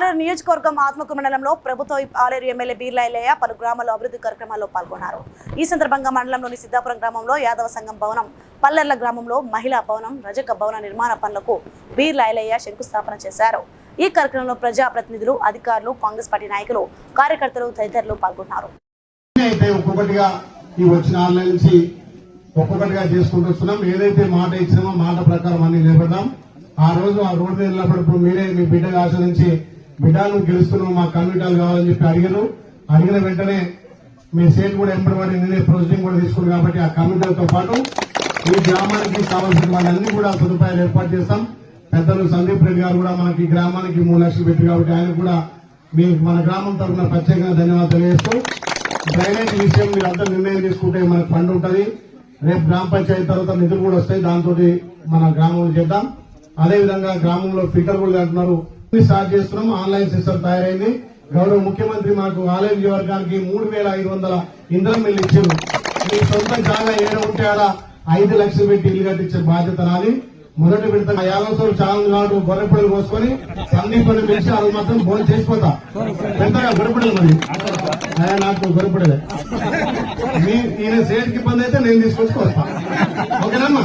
పాలేరు నియోజకవర్గం ఆత్మకు మండలంలో ప్రభుత్వ పాలేరు ఎమ్మెల్యే బీర్లాయలయ్య పలు గ్రామాల్లో అభివృద్ధి కార్యక్రమాల్లో పాల్గొన్నారు ఈ సందర్భంగా మండలంలోని సిద్ధాపురం గ్రామంలో యాదవ సంఘం భవనం పల్లెర్ల గ్రామంలో మహిళా భవనం రజక భవన నిర్మాణ పనులకు బీర్లాయలయ్య శంకుస్థాపన చేశారు ఈ కార్యక్రమంలో ప్రజాప్రతినిధులు అధికారులు కాంగ్రెస్ పార్టీ నాయకులు కార్యకర్తలు తదితరులు పాల్గొన్నారు ఒక్కొక్కటిగా ఏదైతే మాట ఇచ్చినామో మాట ప్రకారం అన్ని ఆ రోజు ఆ రోడ్డు మీరే మీ బిడ్డగా ఆచరించి బిడా గెలుస్తున్నాం మా కమ్యూనిటాలు కావాలని చెప్పి అడిగారు అడిగిన వెంటనే మీ సేట్ కూడా ఎంపడబడి నేనే ప్రొసీడింగ్ కూడా తీసుకున్నాను కాబట్టి ఆ కమిటీలతో పాటు ఈ గ్రామానికి కావాల్సిన వాళ్ళన్నీ కూడా సదుపాయాలు ఏర్పాటు చేస్తాం పెద్దలు సందీప్ రెడ్డి గారు కూడా మనకి గ్రామానికి మూడు లక్షలు పెట్టి కాబట్టి ఆయన కూడా మీకు మన గ్రామం తరఫున ప్రత్యేకంగా ధన్యవాదాలు తెలియజేస్తూ డ్రైనేజ్ విషయం మీరు అందరూ నిర్ణయం తీసుకుంటే మనకు ఫండ్ ఉంటుంది రేపు గ్రామ పంచాయతీ తర్వాత నిధులు కూడా వస్తాయి దాంతో మన గ్రామంలో చేద్దాం అదేవిధంగా గ్రామంలో ఫిల్టర్ కూడా అంటున్నారు స్టార్ట్ చేస్తున్నాం ఆన్లైన్ సిస్టమ్ తయారైంది గౌరవ ముఖ్యమంత్రి మాకు ఆలయ నియోజకవర్గానికి మూడు వేల ఐదు వందల ఇంధనం మిల్లు ఇచ్చారు మీ సొంత జాగా ఏడ ఉంటే అలా ఐదు లక్షలు పెట్టి ఇల్లు కట్టించే బాధ్యత నాది మొదటి విడత యాదవసూరు చాలా నాడు గొర్రెపడలు కోసుకొని సందీపని పిలిచి అది మాత్రం భోజనం చేసిపోతా పెద్దగా గొర్రెపడలు మరి నాకు గొర్రెపడలే ఈయన సేటికి ఇబ్బంది అయితే నేను తీసుకొచ్చుకొస్తా ఓకేనమ్మా